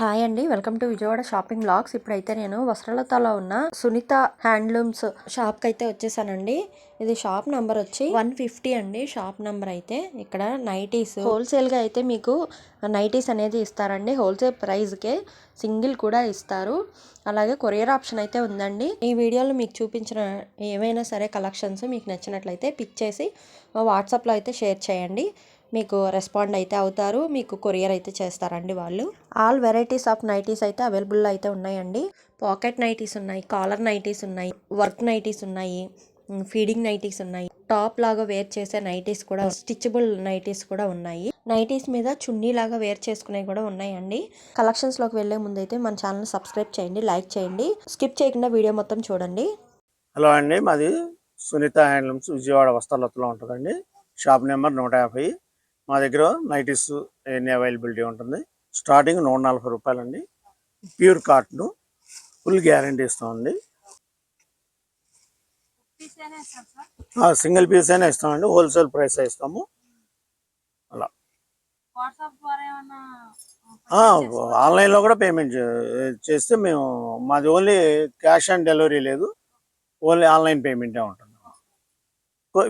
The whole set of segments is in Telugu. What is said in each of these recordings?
హాయ్ అండి welcome to Vijayawada shopping blogs. ఇప్పుడైతే నేను వస్త్రలతలో ఉన్న సునీత హ్యాండ్లూమ్స్ షాప్కి అయితే వచ్చేసానండి. ఇది షాప్ నంబర్ వచ్చి వన్ ఫిఫ్టీ అండి షాప్ నంబర్ అయితే. ఇక్కడ నైటీస్ హోల్సేల్గా అయితే మీకు నైటీస్ అనేది ఇస్తారండి. హోల్సేల్ ప్రైస్కే సింగిల్ కూడా ఇస్తారు. అలాగే కొరియర్ ఆప్షన్ అయితే ఉందండి. ఈ వీడియోలో మీకు చూపించిన ఏవైనా సరే కలెక్షన్స్ మీకు నచ్చినట్లయితే పిక్ చేసి వాట్సాప్లో అయితే షేర్ చేయండి. మీకు రెస్పాండ్ అయితే అవుతారు మీకు కొరియర్ అయితే చేస్తారండి వాళ్ళు. ఆల్ వెరైటీస్ ఆఫ్ నైటీస్ అయితే అవైలబుల్ అయితే ఉన్నాయండి. పాకెట్ నైటీస్ ఉన్నాయి కాలర్ నైటీస్ ఉన్నాయి వర్క్ నైటీస్ ఉన్నాయి ఫీడింగ్ నైటీస్ ఉన్నాయి. టాప్ లాగా వేర్ చేసే నైటీస్ కూడా స్టిచబుల్ నైటీస్ కూడా ఉన్నాయి. నైటీస్ మీద చున్నీ లాగా వేర్ చేసుకునేవి కూడా ఉన్నాయండి. కలెక్షన్స్లోకి వెళ్ళే ముందు అయితే మన ఛానల్ సబ్స్క్రైబ్ చేయండి లైక్ చేయండి. స్కిప్ చేయకుండా వీడియో మొత్తం చూడండి. హలో అండి మాది సునీత హ్యాండ్లూమ్స్ విజయవాడ వస్త్రాలతో ఉంటుందండి. షాప్ నెంబర్ నూట యాభై. మా దగ్గర నైటీస్ ఎన్ని అవైలబిలిటీ ఉంటుంది. స్టార్టింగ్ నూట నలభై రూపాయలండి. ప్యూర్ కాటన్ ఫుల్ గ్యారంటీ ఇస్తామండి. సింగిల్ పీస్ అయినా ఇస్తామండి. హోల్సేల్ ప్రైస్ ఇస్తాము. అలా. ఆన్లైన్లో కూడా పేమెంట్ చేస్తే మేము మాది ఓన్లీ క్యాష్ ఆన్ డెలివరీ లేదు. ఓన్లీ ఆన్లైన్ పేమెంటే ఉంటుంది.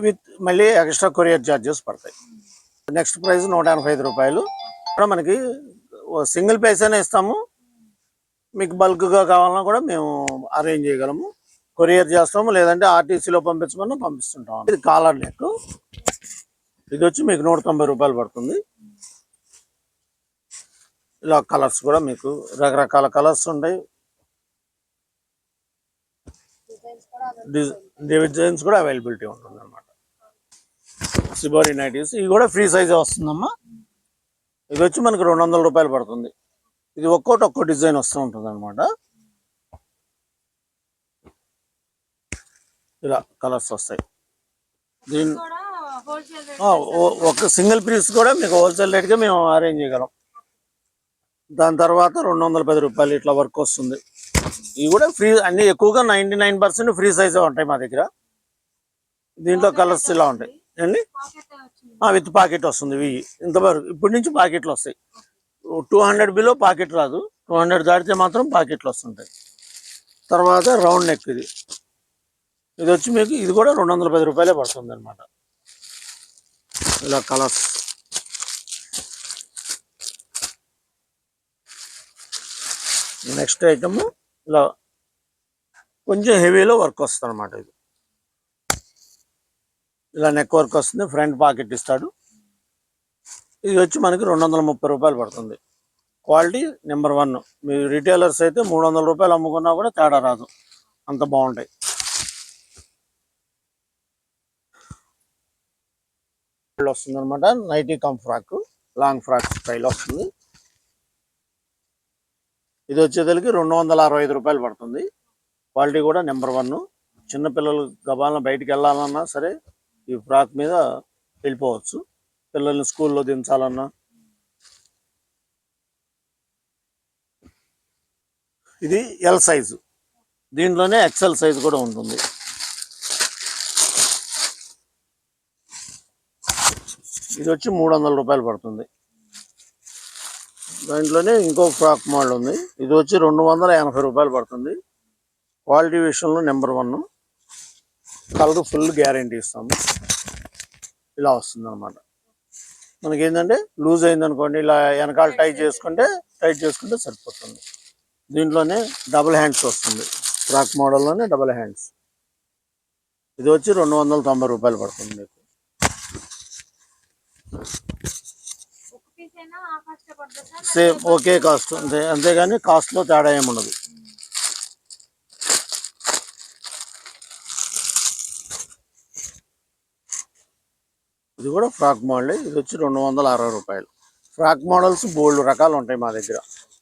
విత్ మళ్ళీ ఎక్స్ట్రా కొరియర్ ఛార్జెస్ పడతాయి. నెక్స్ట్ ప్రైస్ నూట ఎనభై ఐదు రూపాయలు. కూడా మనకి సింగిల్ పైస్ అయినా ఇస్తాము. మీకు బల్క్గా కావాలన్నా కూడా మేము అరేంజ్ చేయగలము. కొరియర్ చేస్తాము. లేదంటే ఆర్టీసీలో పంపించమన్నా పంపిస్తుంటాం. ఇది కాలర్ నెక్. ఇది వచ్చి మీకు నూట తొంభై రూపాయలు పడుతుంది. ఇలా కలర్స్ కూడా మీకు రకరకాల కలర్స్ ఉంటాయి. డిజైన్స్ కూడా అవైలబిలిటీ ఉంటుంది అనమాట సిబోరి నైటీస్ ఇవి కూడా ఫ్రీ సైజ్ వస్తుందమ్మా. ఇది వచ్చి మనకి రెండు వందల రూపాయలు పడుతుంది. ఇది ఒక్కోటి ఒక్కో డిజైన్ వస్తూ ఉంటుంది అనమాట ఇలా కలర్స్ వస్తాయి. దీని ఒక సింగిల్ పీస్ కూడా మీకు హోల్సేల్ రేట్గా మేము అరేంజ్ చేయగలం. దాని తర్వాత రెండు వందల పది రూపాయలు ఇట్లా వర్క్ వస్తుంది. ఇవి కూడా ఫ్రీ అన్ని ఎక్కువగా నైంటీ నైన్ పర్సెంట్ ఫ్రీ సైజే ఉంటాయి మా దగ్గర. దీంట్లో కలర్స్ ఇలా ఉంటాయి. అండి విత్ పాకెట్ వస్తుంది. ఇవి ఇంతవరకు ఇప్పటి నుంచి పాకెట్లు వస్తాయి. టూ హండ్రెడ్ బిలో పాకెట్ రాదు. టూ హండ్రెడ్ దాటితే మాత్రం పాకెట్లు వస్తుంటాయి. తర్వాత రౌండ్ నెక్ ఇది. ఇది వచ్చి మీకు ఇది కూడా రెండు వందల పది రూపాయలే పడుతుంది అనమాట ఇలా కలర్స్. నెక్స్ట్ ఐటమ్ ఇలా కొంచెం హెవీలో వర్క్ వస్తుంది అనమాట ఇది. ఇలా నెక్ వర్క్ వస్తుంది ఫ్రంట్ పాకెట్ ఇస్తాడు. ఇది వచ్చి మనకి రెండు వందల ముప్పై రూపాయలు పడుతుంది. క్వాలిటీ నెంబర్ వన్ మీ రిటైలర్స్ అయితే మూడు వందల రూపాయలు అమ్ముకున్నా కూడా తేడా రాదు. అంత బాగుంటాయి. వస్తుంది అనమాట nighty cum frock long frock style వస్తుంది. ఇది వచ్చేసరికి రెండు వందల అరవై ఐదు రూపాయలు పడుతుంది. క్వాలిటీ కూడా నెంబర్ వన్ చిన్నపిల్లలు గబాలను బయటికి వెళ్ళాలన్నా సరే ఈ ఫ్రాక్ మీద వెళ్ళిపోవచ్చు. పిల్లల్ని స్కూల్లో దించాలన్నా. ఇది ఎల్ సైజు దీంట్లోనే ఎక్సెల్ సైజు కూడా ఉంటుంది. ఇది వచ్చి మూడు వందల రూపాయలు పడుతుంది. దాంట్లోనే ఇంకో ఫ్రాక్ మోడల్ ఉంది. ఇది వచ్చి రెండు వందల ఎనభై రూపాయలు పడుతుంది. క్వాలిటీ విషయంలో number one. Colour full guarantee ఇస్తాము ఇలా వస్తుంది అనమాట మనకి ఏంటంటే లూజ్ అయింది అనుకోండి ఇలా వెనకాల టైట్ చేసుకుంటే టైట్ చేసుకుంటే సరిపోతుంది. దీంట్లోనే డబుల్ హ్యాండ్స్ వస్తుంది. ఫ్రాక్ మోడల్లోనే డబుల్ హ్యాండ్స్. ఇది వచ్చి రెండు వందల తొంభై రూపాయలు పడుతుంది మీకు. సేమ్ ఒకే కాస్ట్. అంతే అంతేగాని కాస్ట్లో తేడా ఏమి ఇది కూడా ఫ్రాక్ మోడల్. ఇది వచ్చి రెండు వందల అరవై రూపాయలు. ఫ్రాక్ మోడల్స్ బోల్డ్ రకాలు ఉంటాయి మా దగ్గర.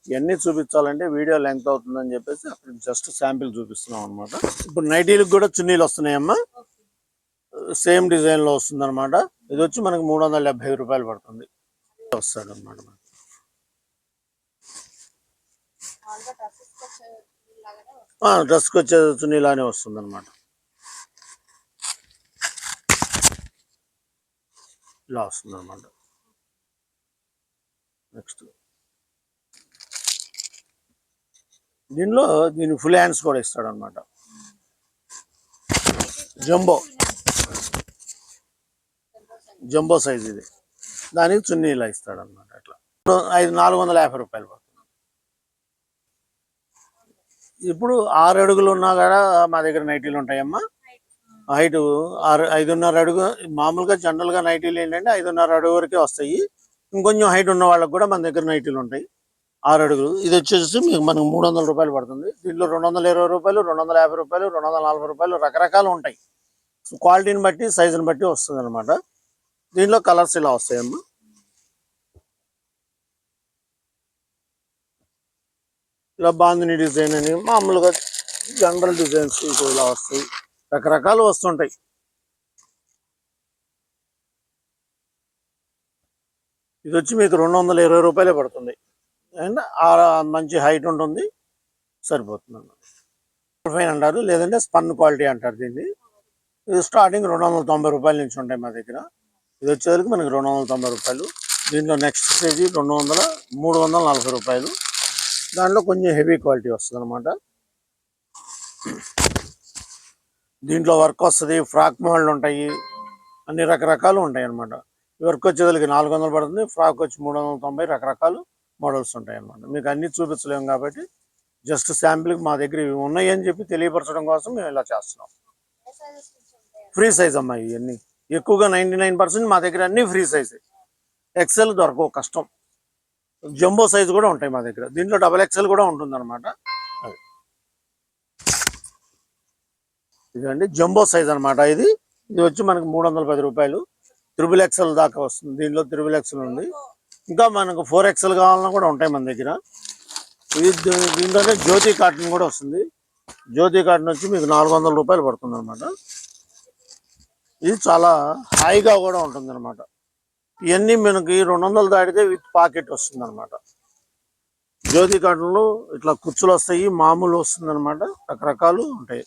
ఇవన్నీ చూపించాలంటే వీడియో లెంగ్త్ అవుతుందని చెప్పేసి అక్కడ జస్ట్ శాంపిల్ చూపిస్తున్నాం అనమాట ఇప్పుడు నైటీలకు కూడా చున్నీలు వస్తున్నాయమ్మా. సేమ్ డిజైన్లో వస్తుంది అనమాట ఇది వచ్చి మనకి మూడు వందల డెబ్బై ఐదు రూపాయలు పడుతుంది. వస్తాడు అనమాట డ్రెస్కి వచ్చే చున్నీలానే వస్తుంది అనమాట ఇలా వస్తుంది అనమాట నెక్స్ట్ దీనిలో దీని ఫుల్ హ్యాండ్స్ కూడా ఇస్తాడు అనమాట జంబో జంబో సైజ్ ఇది. దానికి చున్నీ ఇలా ఇస్తాడు అనమాట అట్లా. ఐదు నాలుగు వందల యాభై రూపాయలు పడుతుంది. ఇప్పుడు ఆరు అడుగులు ఉన్నా కూడా మా దగ్గర నైటీలు ఉంటాయమ్మా. హైట్ ఆరు ఐదున్నర అడుగు మామూలుగా జనరల్గా నైటీలు ఏంటంటే ఐదున్నర అడుగు వరకే వస్తాయి. ఇంకొంచెం హైట్ ఉన్న వాళ్ళకి కూడా మన దగ్గర నైటీలు ఉంటాయి. ఆరు అడుగులు. ఇది వచ్చేసి మీకు మనకు మూడు వందల రూపాయలు పడుతుంది. దీంట్లో రెండు వందల ఇరవై రూపాయలు రెండు వందల యాభై రూపాయలు రెండు వందల నలభై రూపాయలు రకరకాలు ఉంటాయి. క్వాలిటీని బట్టి సైజుని బట్టి వస్తుంది అనమాట దీంట్లో కలర్స్ ఇలా వస్తాయమ్మా. ఇలా బాందిని డిజైన్ అని మామూలుగా జనరల్ డిజైన్స్ ఇలా వస్తాయి. రకరకాలు వస్తుంటాయి. ఇది వచ్చి మీకు రెండు వందల ఇరవై రూపాయలే పడుతుంది. అండ్ మంచి హైట్ ఉంటుంది సరిపోతుంది అన్నమాట ఫైన్ అంటారు లేదంటే స్పన్ క్వాలిటీ అంటారు దీన్ని. ఇది స్టార్టింగ్ రెండు వందల తొంభై రూపాయల నుంచి ఉంటాయి మా దగ్గర. ఇది వచ్చేవరకు మనకి రెండు వందల తొంభై రూపాయలు. దీంట్లో నెక్స్ట్ స్టేజీ రెండు వందల మూడు వందల నలభై రూపాయలు. దాంట్లో కొంచెం హెవీ క్వాలిటీ వస్తుంది అనమాట దీంట్లో వర్క్ వస్తుంది ఫ్రాక్ మోడల్ ఉంటాయి అన్ని రకరకాలు ఉంటాయి అనమాట వర్క్ వచ్చేదానికి నాలుగు వందలు పడుతుంది ఫ్రాక్ వచ్చి మూడు వందల తొంభై రకరకాలు మోడల్స్ ఉంటాయి అనమాట మీకు అన్ని చూపించలేము కాబట్టి జస్ట్ శాంపిల్కి మా దగ్గర ఇవి ఉన్నాయి అని చెప్పి తెలియపరచడం కోసం మేము ఇలా చేస్తున్నాం. ఫ్రీ సైజ్ అమ్మా ఇవన్నీ. ఎక్కువగా నైంటీ నైన్ పర్సెంట్ మా దగ్గర అన్ని ఫ్రీ సైజే ఎక్సెల్ దొరకవు కష్టం. జంబో సైజ్ కూడా ఉంటాయి మా దగ్గర. దీంట్లో డబల్ ఎక్సెల్ కూడా ఉంటుంది అనమాట ఇదండి జంబో సైజ్ అన్నమాట ఇది. ఇది వచ్చి మనకు మూడు వందల పది రూపాయలు. త్రిబుల్ ఎక్సెల్ దాకా వస్తుంది. దీనిలో త్రిబుల్ ఎక్సెల్ ఉంది. ఇంకా మనకు ఫోర్ ఎక్సెల్ కావాలన్నా కూడా ఉంటాయి మన దగ్గర. ఇది దీంట్లోనే జ్యోతి కాటన్ కూడా వస్తుంది. జ్యోతి కాటన్ వచ్చి మీకు నాలుగు వందల రూపాయలు పడుతుంది అనమాట ఇది చాలా హాయిగా కూడా ఉంటుంది అనమాట ఇవన్నీ మనకి రెండు వందలు దాటితే విత్ పాకెట్ వస్తుంది అనమాట జ్యోతి కాటన్లో ఇట్లా కుచ్చులు వస్తాయి మామూలు వస్తుంది అనమాట రకరకాలు ఉంటాయి.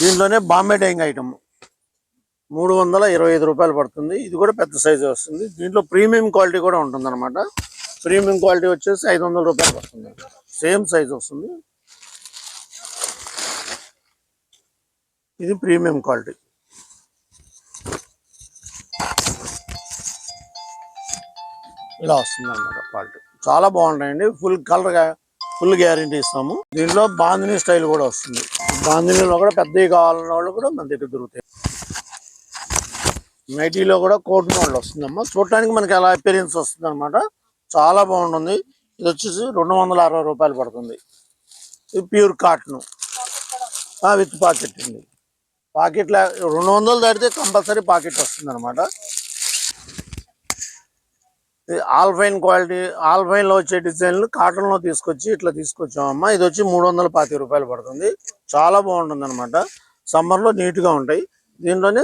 దీంట్లోనే బాంబే డైంగ్ ఐటమ్. మూడు వందల ఇరవై ఐదు రూపాయలు పడుతుంది. ఇది కూడా పెద్ద సైజు వస్తుంది. దీంట్లో ప్రీమియం క్వాలిటీ కూడా ఉంటుంది అనమాట ప్రీమియం క్వాలిటీ వచ్చేసి ఐదు వందల రూపాయలు పడుతుంది. సేమ్ సైజు వస్తుంది. ఇది ప్రీమియం క్వాలిటీ. ఇలా వస్తుంది అన్నమాట క్వాలిటీ. చాలా బాగుంటాయండి ఫుల్ కలర్గా ఫుల్ గ్యారంటీ ఇస్తాము. దీంట్లో బాందిని స్టైల్ కూడా వస్తుంది. బాందినీలో కూడా పెద్దవి కావాలన్న వాళ్ళు కూడా మన దగ్గర దొరుకుతాయి. నైటీలో కూడా కోట్ మోడల్ వస్తుందమ్మా. చూడటానికి మనకి ఎలా అపీరియన్స్ వస్తుంది అనమాట చాలా బాగుంటుంది. ఇది వచ్చేసి రెండు వందల అరవై రూపాయలు పడుతుంది. ఇది ప్యూర్ కాటన్. విత్ పాకెట్ అండి. పాకెట్ రెండు వందలు దాటితే కంపల్సరీ పాకెట్ వస్తుంది అనమాట ఆల్ఫైన్ క్వాలిటీ ఆల్ఫైన్లో వచ్చే డిజైన్లు కాటన్లో తీసుకొచ్చి ఇట్లా తీసుకొచ్చామమ్మా. ఇది వచ్చి మూడు వందల పాతి రూపాయలు పడుతుంది. చాలా బాగుంటుంది అనమాట సమ్మర్లో నీట్గా ఉంటాయి. దీంట్లోనే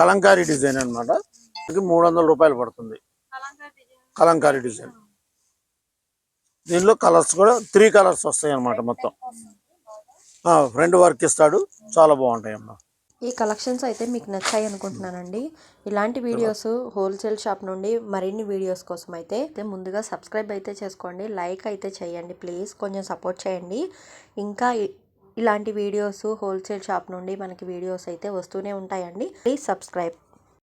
కలంకారీ డిజైన్ అనమాట ఇది మూడు వందల రూపాయలు పడుతుంది. కలంకారీ డిజైన్. దీనిలో కలర్స్ కూడా త్రీ కలర్స్ వస్తాయి అనమాట మొత్తం ఫ్రంట్ వర్క్ ఇస్తాడు. చాలా బాగుంటాయి అమ్మా ఈ కలెక్షన్స్ అయితే మీకు నచ్చాయి అనుకుంటున్నానండి. ఇలాంటి వీడియోస్ హోల్సేల్ షాప్ నుండి మరిన్ని వీడియోస్ కోసం అయితే ముందుగా సబ్స్క్రైబ్ అయితే చేసుకోండి. లైక్ అయితే చేయండి. ప్లీజ్ కొంచెం సపోర్ట్ చేయండి. ఇంకా ఇలాంటి వీడియోస్ హోల్సేల్ షాప్ నుండి మనకి వీడియోస్ అయితే వస్తూనే ఉంటాయండి. Please subscribe.